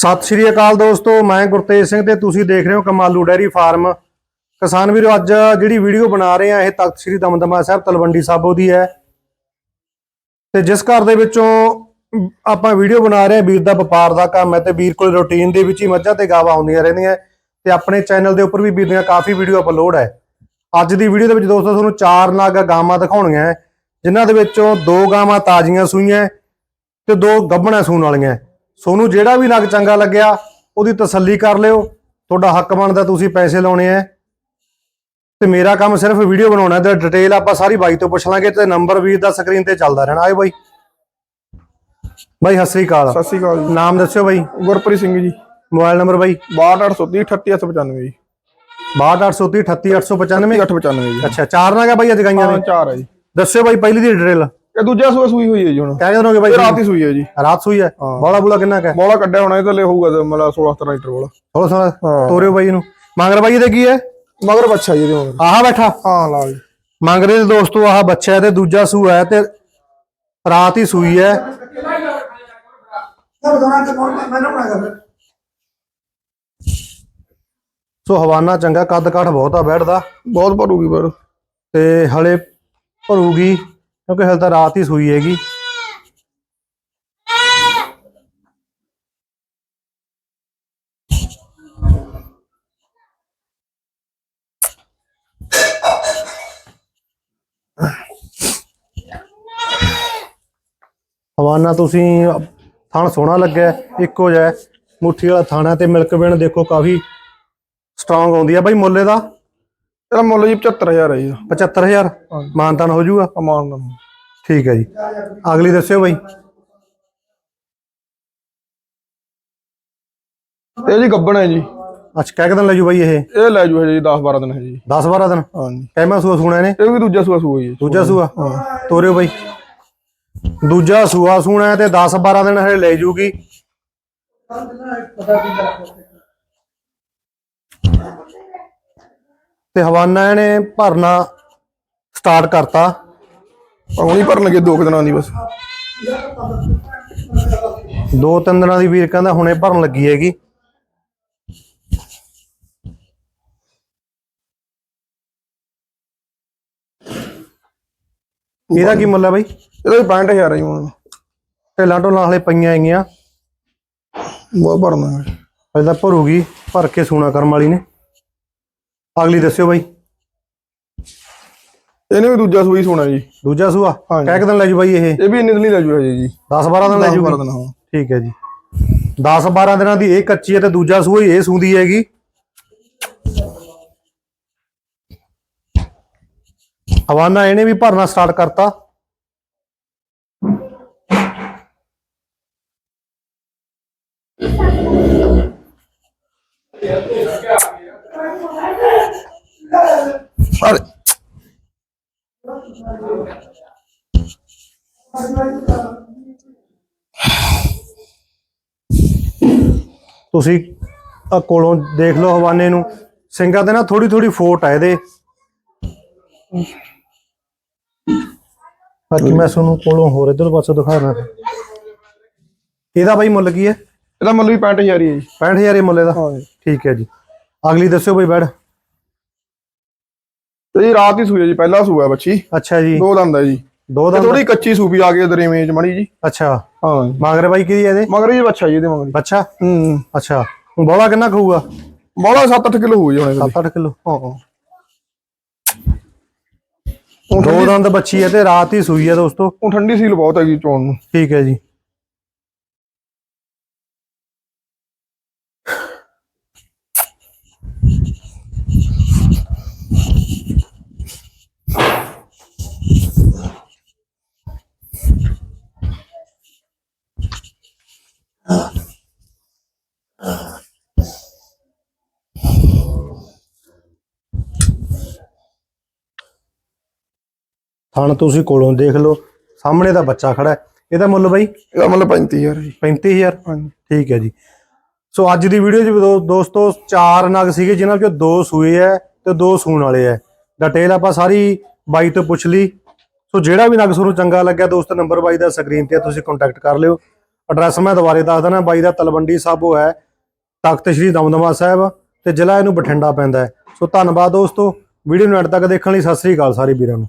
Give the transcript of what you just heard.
ਸਤਿ ਸ਼੍ਰੀ ਅਕਾਲ ਦੋਸਤੋ ਮੈਂ ਗੁਰਤੇਜ ਸਿੰਘ ਤੇ ਤੁਸੀਂ ਦੇਖ ਰਹੇ ਹੋ ਕਮਾਲੂ ਡੈਰੀ ਫਾਰਮ। ਕਿਸਾਨ ਵੀਰੋ ਅੱਜ ਜਿਹੜੀ ਵੀਡੀਓ ਬਣਾ ਰਹੇ ਆ ਇਹ ਤਖਤ ਸ਼੍ਰੀ ਦਮਦਮਾ ਸਾਹਿਬ ਤਲਵੰਡੀ ਸਾਬੋ ਦੀ ਹੈ। ਤੇ ਜਿਸ ਘਰ ਦੇ ਵਿੱਚੋਂ ਆਪਾਂ ਵੀਡੀਓ ਬਣਾ ਰਹੇ ਆ ਵੀਰ ਦਾ ਵਪਾਰ ਦਾ ਕੰਮ ਹੈ ਤੇ ਵੀਰ ਕੋਲ ਰੁਟੀਨ ਦੇ ਵਿੱਚ ਹੀ ਮੱਝਾਂ ਤੇ ਗਾਵਾਂ ਆਉਂਦੀਆਂ ਰਹਿੰਦੀਆਂ ਤੇ ਆਪਣੇ ਚੈਨਲ ਦੇ ਉੱਪਰ ਵੀ ਵੀਰ ਦੀਆਂ ਕਾਫੀ ਵੀਡੀਓ ਅਪਲੋਡ ਹੈ। ਅੱਜ ਦੀ ਵੀਡੀਓ ਦੇ ਵਿੱਚ ਦੋਸਤੋ ਤੁਹਾਨੂੰ ਚਾਰ ਨਾਗ ਗਾਵਾਂ ਦਿਖਾਉਣੀਆਂ ਹੈ, ਜਿਨ੍ਹਾਂ ਦੇ ਵਿੱਚੋਂ ਦੋ ਗਾਵਾਂ ਤਾਜ਼ੀਆਂ ਸੂਈਆਂ ਤੇ ਦੋ ਗੱਭਣਾ ਸੂਣ ਵਾਲੀਆਂ ਸੋਨੂੰ ਜਿਹੜਾ ਵੀ ਨਗ ਚੰਗਾ ਲੱਗਿਆ ਉਹਦੀ ਤਸੱਲੀ ਕਰ ਲਿਓ। ਤੁਹਾਡਾ ਹੱਕ ਬਣਦਾ ਤੁਸੀਂ ਪੈਸੇ ਲਾਉਣੇ ਆ ਤੇ ਮੇਰਾ ਕੰਮ ਸਿਰਫ ਵੀਡੀਓ ਬਣਾਉਣਾ ਤੇ ਡਿਟੇਲ ਆਪਾਂ ਸਾਰੀ ਬਾਈ ਤੋਂ ਪੁੱਛ ਲਾਂਗੇ ਤੇ ਨੰਬਰ ਵੀਰ ਦਾ ਸਕਰੀਨ ਤੇ ਚੱਲਦਾ ਰਹਿਣਾ। ਆਏ ਬਾਈ। ਬਾਈ ਸਤਿ ਸ੍ਰੀ ਅਕਾਲ। ਸਤਿ ਸ਼੍ਰੀ ਅਕਾਲ ਜੀ। ਨਾਮ ਦੱਸਿਓ ਬਾਈ। ਗੁਰਪ੍ਰੀਤ ਸਿੰਘ ਜੀ। ਮੋਬਾਈਲ ਨੰਬਰ ਬਾਈ। 62830 38895 ਜੀ। 62830 38895 895 ਜੀ। ਅੱਛਾ ਚਾਰ ਨਾਗਾ ਬਾਈ ਅੱਜ ਗਾਈਆਂ ਨੇ। ਚਾਰ ਹੈ ਜੀ। ਦੱਸਿਓ ਬਾਈ ਪਹਿਲੀ ਦੀ ਡਿਟੇਲ ਇਹ ਦੂਜਾ ਸੂਆ ਸੂਈ ਹੋਈ ਹੈ ਜੀ ਹੁਣ। ਕਹਿ ਹੋਗੇ ਬਾਈ ਇਹ ਰਾਤ ਹੀ ਸੂਈ ਹੈ ਜੀ। ਰਾਤ ਸੂਈ ਹੈ? ਹਾਂ। ਬੋਲਾ ਬੁਲਾ ਕਿੰਨਾ ਕਾ ਮੌਲਾ ਕੱਢਿਆ ਹੋਣਾ ਇਹ ਤਾਂ ਲੈ ਹੋਊਗਾ ਤੇ ਮਤਲਬ 16 17 ਲੀਟਰ ਵਾਲਾ ਥੋੜਾ ਥੋੜਾ ਹਾਂ। ਤੋਰਿਓ ਬਾਈ ਨੂੰ ਮੰਗਰ ਬਾਈ ਇਹਦੇ ਕੀ ਹੈ? ਮਗਰ ਬੱਚਾ ਜੀ ਇਹਦੇ ਮਗਰ। ਆਹ ਬੈਠਾ? ਹਾਂ ਲਾ ਜੀ। ਮੰਗਰੇ ਦੇ ਦੋਸਤੋ ਆਹ ਬੱਚਾ ਹੈ ਤੇ ਦੂਜਾ ਸੂਆ ਹੈ ਤੇ ਰਾਤ ਹੀ ਸੂਈ ਹੈ। ਸੋ ਹਵਾਨਾ ਚੰਗਾ ਕੱਦ ਕਾਠ ਬਹੁਤ ਆ ਬੈਠਦਾ। ਬਹੁਤ ਭਰੂਗੀ ਪਰ। ਤੇ ਹਲੇ ਭਰੂਗੀ। ਕਿਉਂਕਿ ਹਲ ਤਾਂ ਰਾਤ ਹੀ ਸੂਈ ਹੈਗੀ। ਹਵਾਨਾ, ਤੁਸੀਂ ਥਣ ਸੋਹਣਾ ਲੱਗਿਆ, ਇੱਕੋ ਜਿਹਾ ਮੁੱਠੀ ਵਾਲਾ ਥਾਣਾ ਤੇ ਮਿਲਕ ਵੇਣ ਦੇਖੋ, ਕਾਫੀ ਸਟਰੋਂਗ ਆਉਂਦੀ ਆ ਬਾਈ ਮੁੱਲੇ ਦਾ। ਇਹਦਾ ਮੁੱਲ ਜੀ 75000 ਹੈ ਜੀ 75000 ਹਾਂਜੀ। ਮਾਨਤਾਨ ਹੋ ਜਾਊਗਾ? ਅਮਾਨ ਦਾ ਠੀਕ ਹੈ ਜੀ। ਅਗਲੀ ਦੱਸਿਓ ਬਾਈ। ਇਹ ਜੀ ਗੱਬਣ ਹੈ ਜੀ। ਅੱਛਾ ਕਹਿ ਦਿਨ ਲੈ ਜੂ ਬਾਈ ਇਹ? ਇਹ ਲੈ ਜੂ ਹੈ ਜੀ 10 12 ਦਿਨ ਹੈ ਜੀ। 10 12 ਦਿਨ? ਹਾਂਜੀ। ਕਹਿਮਾ ਸੂਆ ਸੁਣਾ ਨੇ ਇਹ ਵੀ ਦੂਜਾ ਸੂਆ ਹੈ ਜੀ। ਦੂਜਾ ਸੂਆ? ਤੋਰਿਓ ਬਾਈ। ਦੂਜਾ ਸੂਆ ਸੁਣਾ ਹੈ ਤੇ 10 12 ਦਿਨ ਹਲੇ ਲੈ ਜੂਗੀ। ਤੇ ਹਵਾਨਾ ਇਹਨੇ ਭਰਨਾ ਸਟਾਰਟ ਕਰਤਾ। ਹੁਣੀ ਭਰਨ ਲੱਗੇ ਦੋ ਕੁ ਦਿਨਾਂ ਦੀ ਬਸ। ਦੋ ਤਿੰਨ ਦਿਨਾਂ ਦੀ ਵੀਰ ਕਹਿੰਦਾ ਹੁਣੇ ਭਰਨ ਲੱਗੀ ਹੈਗੀ। ਇਹਦਾ ਕੀ ਮੁੱਲ ਹੈ ਬਾਈ? ਇਹਦਾ ਵੀ 65000 ਹੈ ਜੀ ਹੁਣ। ਢੇਲਾਂ ਢੋਲਾਂ ਹਲੇ ਪਈਆਂ ਹੈਗੀਆਂ। ਬਹੁਤ ਭਰਨਾ ਹੈ। ਤਾਂ ਭਰੂਗੀ ਭਰ ਕੇ ਸੂਣਾ ਕਰਮ ਵਾਲੀ ਨੇ। ਅਗਲੀ ਦੱਸਿਓ ਬਾਈ। ਇਹਨੇ ਵੀ ਦੂਜਾ ਸੂਈ ਸੋਣਾ ਜੀ। ਦੂਜਾ ਸੂਆ? ਹਾਂਜੀ। ਕਹਿ ਦਿਨ ਲੈ ਜੂ ਬਾਈ ਇਹ? ਇਹ ਵੀ ਇੰਨੇ ਦਿਨ ਹੀ ਲੈ ਜੂ ਹੈ ਜੀ। 10 12 ਦਿਨ ਲੈ 10 ਜੂਗੀ। 12 ਦਿਨ ਹਾਂ। ਠੀਕ ਹੈ ਜੀ। 10 12 ਦਿਨਾਂ ਦੀ ਇਹ ਕੱਚੀ ਹੈ ਤੇ ਦੂਜਾ ਸੂਆ ਹੀ ਇਹ ਸੂੰਦੀ ਹੈਗੀ। ਹਵਾਨਾ ਇਹਨੇ ਵੀ ਭਰਨਾ ਸਟਾਰਟ ਕਰਤਾ। ਤੁਸੀਂ ਆ ਕੋਲੋਂ ਦੇਖ ਲਓ ਹਵਾਨੇ ਨੂੰ। ਸਿੰਘਾਂ ਤੇ ਨਾ ਥੋੜੀ ਥੋੜੀ ਫੋਟ ਆ ਇਹਦੇ। ਬਾਕੀ ਮੈਂ ਤੁਹਾਨੂੰ ਕੋਲੋਂ ਹੋਰ ਇਧਰ ਪਾਸੇ ਦਿਖਾਣਾ ਇਹਦਾ ਬਾਈ ਮੁੱਲ ਕੀ ਹੈ? ਇਹਦਾ ਮੁੱਲ ਵੀ 65000 ਹੀ ਹੈ ਜੀ। 65000 ਇਹ ਮੁੱਲ ਇਹਦਾ। ਹਾਂ ਜੀ। ਠੀਕ ਹੈ ਜੀ। ਅਗਲੀ ਦੱਸਿਓ ਬਈ ਬੈੜ ਤੇ ਜੀ ਰਾਤ ਹੀ ਸੂਈ ਹੈ ਜੀ ਪਹਿਲਾ ਸੂਆ ਬੱਚੀ। ਅੱਛਾ ਜੀ। ਦੋ ਦੰਦ ਹੈ ਜੀ। ਦੋ ਇਹ ਦਾ ਥੋੜੀ ਕੱਚੀ ਸੂਪੀ ਆ ਗਈ ਦਰੇਵੇਂ ਚ ਮੜੀ ਜੀ ਅੱਛਾ। ਹਾਂ। ਜੀ ਮੰਗ ਰਹੇ ਬਾਈ ਕੀ ਇਹਦੇ? ਮਗਰ ਜੀ ਬੱਚਾ ਜੀ ਇਹਦੇ ਮਗਰ। ਬੱਚਾ? ਹੂੰ। ਅੱਛਾ। ਬੋਲਾ ਕਿੰਨਾ ਖਾਊਗਾ ਬੋਲਾ 7-8 ਕਿਲੋ ਹੋ ਜੀ ਹੁਣ ਇਹਦੇ 7-8 ਕਿਲੋ। ਹਾਂ। ਦੋ ਦੰਦ ਬੱਚੀ ਹੈ ਤੇ ਰਾਤ ਹੀ ਸੂਈ ਹੈ ਦੋਸਤੋ। ਹੁਣ ਠੰਡੀ ਸੀਲ ਬਹੁਤ ਹੈਗੀ ਚੋਣ ਨੂੰ। ਠੀਕ ਹੈ ਜੀ। ਥਣ ਤੁਸੀਂ ਕੋਲੋਂ ਦੇਖ ਲਓ ਸਾਹਮਣੇ ਦਾ ਬੱਚਾ ਖੜਾ ਹੈ। ਇਹਦਾ ਮੁੱਲ ਬਾਈ? ਇਹਦਾ ਮੁੱਲ 35000 ਜੀ। 35000 ਹਾਂਜੀ। ਠੀਕ ਹੈ ਜੀ। ਸੋ ਅੱਜ ਦੀ ਵੀਡੀਓ ਦੋ- ਦੋਸਤੋ ਚਾਰ ਨਗ ਸੀਗੇ ਜਿਨ੍ਹਾਂ ਵਿੱਚੋਂ ਦੋ ਸੂਏ ਐ ਤੇ ਦੋ ਸੂਣ ਵਾਲੇ ਐ ਡਿਟੇਲ ਆਪਾਂ ਸਾਰੀ ਬਾਈ ਤੋਂ ਪੁੱਛ ਲਈ। ਸੋ ਜਿਹੜਾ ਵੀ ਨਗ ਤੁਹਾਨੂੰ ਚੰਗਾ ਲੱਗਿਆ ਦੋਸਤ ਨੰਬਰ ਬਾਈ ਦਾ ਸਕਰੀਨ ਤੇ ਤੁਸੀਂ ਕੰਟੈਕਟ ਕਰ ਲਿਓ। ਐਡਰੈਸ ਮੈਂ ਦੁਬਾਰੇ ਦੱਸ ਦਿੰਦਾ ਬਾਈ ਦਾ ਤਲਵੰਡੀ ਸਾਬੋ ਹੈ ਤਖਤ ਸ੍ਰੀ ਦਮਦਮਾ ਸਾਹਿਬ ਤੇ ਜ਼ਿਲ੍ਹਾ ਇਹਨੂੰ ਬਠਿੰਡਾ ਪੈਂਦਾ ਹੈ। ਸੋ ਧੰਨਵਾਦ ਦੋਸਤੋ ਵੀਡੀਓ ਨੂੰ ਐਡ ਤੱਕ ਦੇਖਣ ਲਈ ਸਤਿ ਸ੍ਰੀ ਅਕਾਲ ਸਾਰੇ ਵੀਰਾਂ ਨੂੰ।